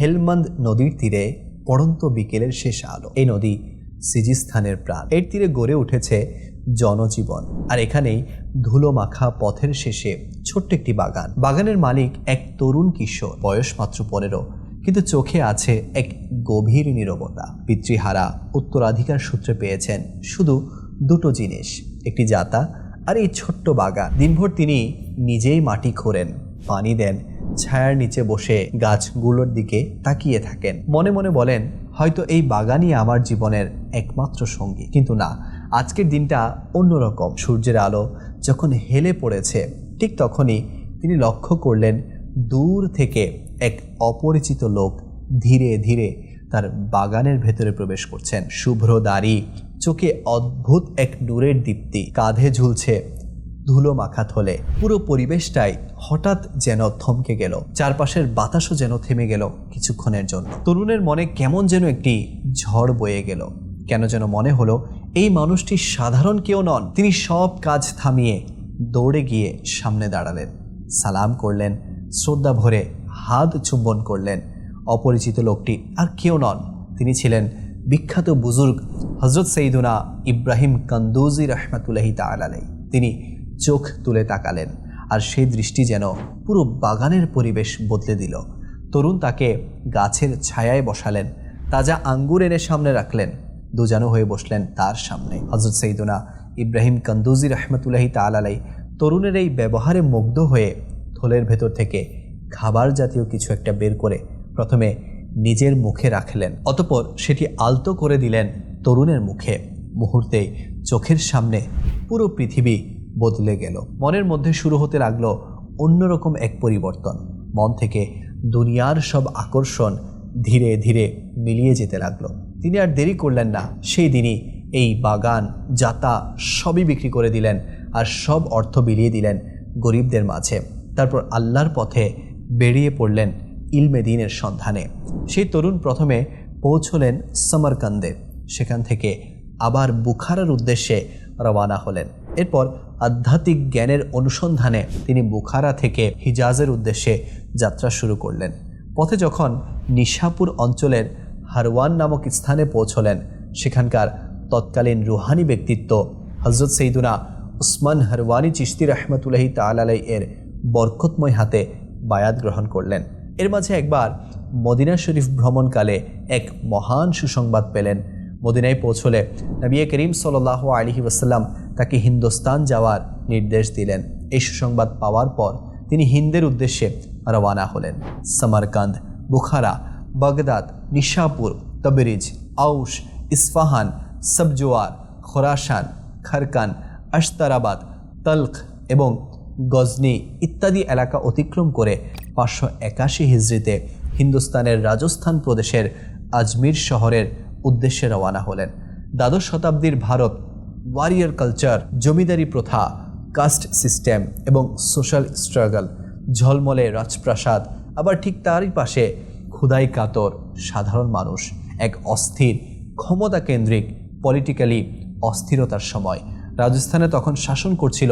হেলমন্দ নদীর তীরে পড়ন্ত বিকেলের শেষ আলো। এই নদী সিজিস্থানের প্রাণ। এর তীরে গড়ে উঠেছে জনজীবন। আর এখানেই ধুলো মাখা পথের শেষে ছোট্ট একটি বাগান। বাগানের মালিক এক তরুণ কিশোর। বয়স মাত্র পনেরো, কিন্তু চোখে আছে এক গভীর নীরবতা। পিতৃহারা উত্তরাধিকার সূত্রে পেয়েছেন শুধু দুটো জিনিস, একটি জাতা আর এই ছোট্ট বাগান। দিনভর তিনি নিজেই মাটি খোঁড়েন পানি দেন ছায়ার নিচে বসে গাছগুলোর দিকে তাকিয়ে থাকেন। মনে মনে বলেন, হয়তো এই বাগানই আমার জীবনের একমাত্র সঙ্গী। কিন্তু না, আজকের দিনটা অন্যরকম। সূর্যের আলো যখন হেলে পড়েছে, ঠিক তখনই তিনি লক্ষ্য করলেন, দূর থেকে এক অপরিচিত লোক ধীরে ধীরে তার বাগানের ভেতরে প্রবেশ করছেন। শুভ্র দাড়ি, চোখে অদ্ভুত এক নূরের দীপ্তি, কাঁধে ঝুলছে ধুলো মাখা থলে পুরো পরিবেশটাই হঠাৎ যেন থমকে গেল। চারপাশের বাতাসও যেন থেমে গেল কিছুক্ষণের জন্য। তরুণের মনে কেমন যেন একটি ঝড় বয়ে গেল। কেন যেন মনে হলো, এই মানুষটি সাধারণ কেউ নন, তিনি সব কাজ থামিয়ে দৌড়ে গিয়ে সামনে দাঁড়ালেন। সালাম করলেন, শ্রদ্ধা ভরে হাত চুম্বন করলেন। অপরিচিত লোকটি আর কেউ নন, তিনি ছিলেন বিখ্যাত বুজুর্গ হজরত সঈদুনা ইব্রাহিম কান্দুজি রহমাতুল্লাহি তালাই তিনি চোখ তুলে তাকালেন আর সেই দৃষ্টি যেন পুরো বাগানের পরিবেশ বদলে দিল। তরুণ তাকে গাছের ছায়ায় বসালেন, তাজা আঙ্গুর এনে সামনে রাখলেন, দুজানো হয়ে বসলেন তার সামনে। হজরত সঈদুনা ইব্রাহিম কান্দুজি রহমতুল্লাহি তালাই তরুণের এই ব্যবহারে মুগ্ধ হয়ে থলের ভেতর থেকে খাবার জাতীয় কিছু একটা বের করে প্রথমে নিজের মুখে রাখলেন, অতপর সেটি আলতো করে দিলেন তরুণের মুখে। মুহূর্তেই চোখের সামনে পুরো পৃথিবী বদলে গেল। মনের মধ্যে শুরু হতে লাগল অন্যরকম এক পরিবর্তন। মন থেকে দুনিয়ার সব আকর্ষণ ধীরে ধীরে মিলিয়ে যেতে লাগল। তিনি আর দেরি করলেন না। সেই দিনই এই বাগান জাতা সবই বিক্রি করে দিলেন আর সব অর্থ বিলিয়ে দিলেন গরিবদের মাঝে। তারপর আল্লাহর পথে বেরিয়ে পড়লেন ইলমে দিনের সন্ধানে। সেই তরুণ প্রথমে পৌঁছলেন সমরকান্দে। সেখান থেকে আবার বুখারার উদ্দেশ্যে রওয়ানা হলেন। এরপর আধ্যাত্মিক জ্ঞানের অনুসন্ধানে তিনি বুখারা থেকে হিজাজের উদ্দেশ্যে যাত্রা শুরু করলেন। পথে যখন নিশাপুর অঞ্চলের হারওয়ান নামক স্থানে পৌঁছলেন, সেখানকার তৎকালীন রুহানি ব্যক্তিত্ব হজরত সৈদুনা উসমান হারওয়ানি চিস্তি রহমতুল্লাহি তালাই এর বরকতময় হাতে বায়াত গ্রহণ করলেন। এর মাঝে একবার মদিনা শরীফ ভ্রমণকালে এক মহান সুসংবাদ পেলেন মদিনায় পৌঁছলে নবী করিম সাল্লাহ আলহি ওসাল্লাম তাকে হিন্দুস্তান যাওয়ার নির্দেশ দিলেন। এই সুসংবাদ পাওয়ার পর তিনি হিন্দের উদ্দেশ্যে রওয়ানা হলেন। Samarkand, Bukhara, Baghdad, Nishapur, Tabriz, আউশ, ইস্ফাহান, সবজোয়ার, খোরাসান, খারকান, আশতারাবাদ, তলখ এবং গজনি ইত্যাদি এলাকা অতিক্রম করে পাঁচশো একাশি হিজড়িতে হিন্দুস্তানের রাজস্থান প্রদেশের আজমির শহরের উদ্দেশ্যে রওয়ানা হলেন। দ্বাদশ শতাব্দীর ভারত ওয়ারিয়ার কালচার জমিদারি প্রথা কাস্ট সিস্টেম এবং সোশ্যাল স্ট্রাগল ঝলমলে রাজপ্রাসাদ, আবার ঠিক তারই পাশে ক্ষুদাই কাতর সাধারণ মানুষ, এক অস্থির ক্ষমতা কেন্দ্রিক পলিটিক্যালি অস্থিরতার সময়। রাজস্থানে তখন শাসন করছিল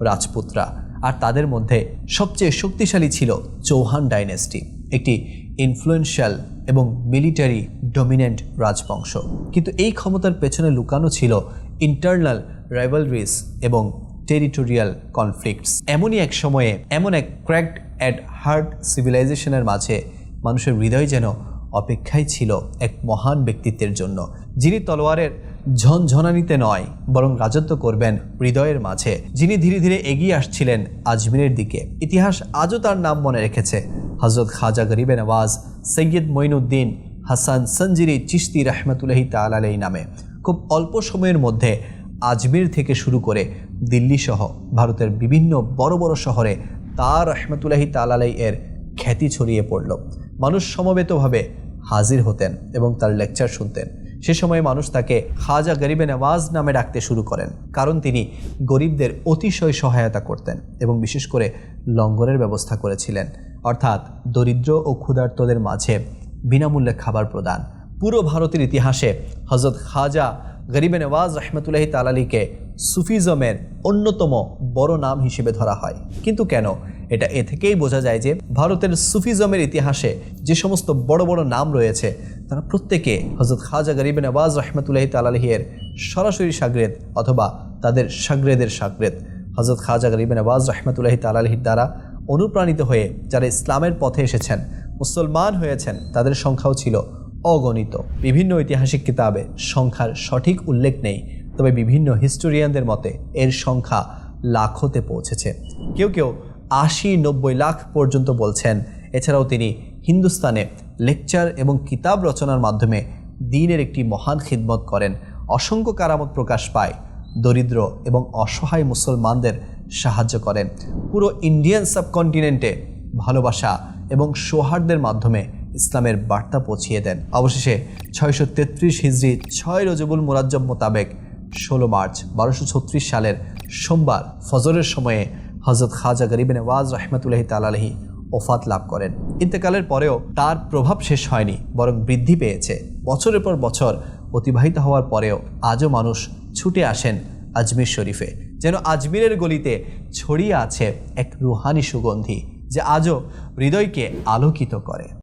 রাজপুতরা, আর তাদের মধ্যে সবচেয়ে শক্তিশালী ছিল চৌহান ডাইনেস্টি একটি ইনফ্লুয়েন্সিয়াল এবং মিলিটারি ডমিনেন্ট রাজবংশ। কিন্তু এই ক্ষমতার পেছনে লুকানো ছিল ইন্টারনাল রাইভালরিস এবং টেরিটোরিয়াল কনফ্লিক্টস। এমনই এক সময়ে, এমন এক ক্র্যাকড অ্যাট হার্ট সিভিলাইজেশনের মাঝে মানুষের হৃদয় যেন অপেক্ষায় ছিল এক মহান ব্যক্তিত্বের জন্য, যিনি তলোয়ারের ঝনঝনানিতে নয়, বরং রাজত্ব করবেন হৃদয়ের মাঝে, যিনি ধীরে ধীরে এগিয়ে আসছিলেন আজমিরের দিকে। ইতিহাস আজও তার নাম মনে রেখেছে। হজরত খাজা গরিবে নওয়াজ সৈয়দ মঈনুদ্দিন হাসান সঞ্জিরি চিস্তি রহমতুল্লাহি তালালাই নামে। খুব অল্প সময়ের মধ্যে আজমির থেকে শুরু করে দিল্লি সহ ভারতের বিভিন্ন বড় বড় শহরে তার রহমতুল্লাহি তালালাই এর খ্যাতি ছড়িয়ে পড়ল। মানুষ সমবেতভাবে হাজির হতেন এবং তার লেকচার শুনতেন। সে সময় মানুষ তাকে খাজা গরিবে নওয়াজ নামে ডাকতে শুরু করেন, কারণ তিনি গরিবদের অতিশয় সহায়তা করতেন এবং বিশেষ করে লঙ্গরের ব্যবস্থা করেছিলেন। অর্থাৎ দরিদ্র ও ক্ষুধার্তদের মাঝে বিনামূল্যে খাবার প্রদান। পুরো ভারতের ইতিহাসে হজরত খাজা গরিবে নওয়াজ রহমতুল্লাহি তালালিকে সুফিজমের অন্যতম বড় নাম হিসেবে ধরা হয়। কিন্তু কেন? এটা এ থেকেই বোঝা যায় যে ভারতের সুফিজমের ইতিহাসে যে সমস্ত বড় বড় নাম রয়েছে, তারা প্রত্যেকে হজরত খাজা গরিব নওয়াজ রহমতুল্লাহ তালাহিয়ের সরাসরি সাগরেদ অথবা তাদের সাগরেদের সাগরেদ। হজরত খাজা গরিব নওয়াজ রহমতুল্লাহ তালাহির দ্বারা অনুপ্রাণিত হয়ে যারা ইসলামের পথে এসেছেন, মুসলমান হয়েছেন, তাদের সংখ্যাও ছিল অগণিত। বিভিন্ন ঐতিহাসিক কিতাবে সংখ্যার সঠিক উল্লেখ নেই, তবে বিভিন্ন হিস্টোরিয়ানদের মতে এর সংখ্যা লাখতে পৌঁছেছে। কেউ কেউ আশি নব্বই লাখ পর্যন্ত বলছেন, এছাড়াও তিনি হিন্দুস্তানে লেকচার এবং কিতাব রচনার মাধ্যমে দিনের একটি মহান খিদমত করেন। অসংখ্য কারামত প্রকাশ পায়। দরিদ্র এবং অসহায় মুসলমানদের সাহায্য করেন। পুরো ইন্ডিয়ান সাবকন্টিনেন্টে ভালোবাসা এবং সৌহার্দ্যের মাধ্যমে ইসলামের বার্তা পৌঁছিয়ে দেন। অবশেষে ছয়শো তেত্রিশ হিজড়ি ছয় রজবুল মুরাজ্জব মোতাবেক ষোলো মার্চ বারোশো ছত্রিশ সালের সোমবার ফজরের সময়ে হজরত খাজা গরিব নওয়াজ রহমতুল্লাহি তালাহি ওফাত লাভ করেন। ইন্তেকালের পরেও তার প্রভাব শেষ হয়নি, বরং বৃদ্ধি পেয়েছে। বছরের পর বছর অতিবাহিত হওয়ার পরেও আজও মানুষ ছুটে আসেন আজমির শরীফে। যেন আজমিরের গলিতে ছড়িয়ে আছে এক রুহানি সুগন্ধি যে আজও হৃদয়কে আলোকিত করে।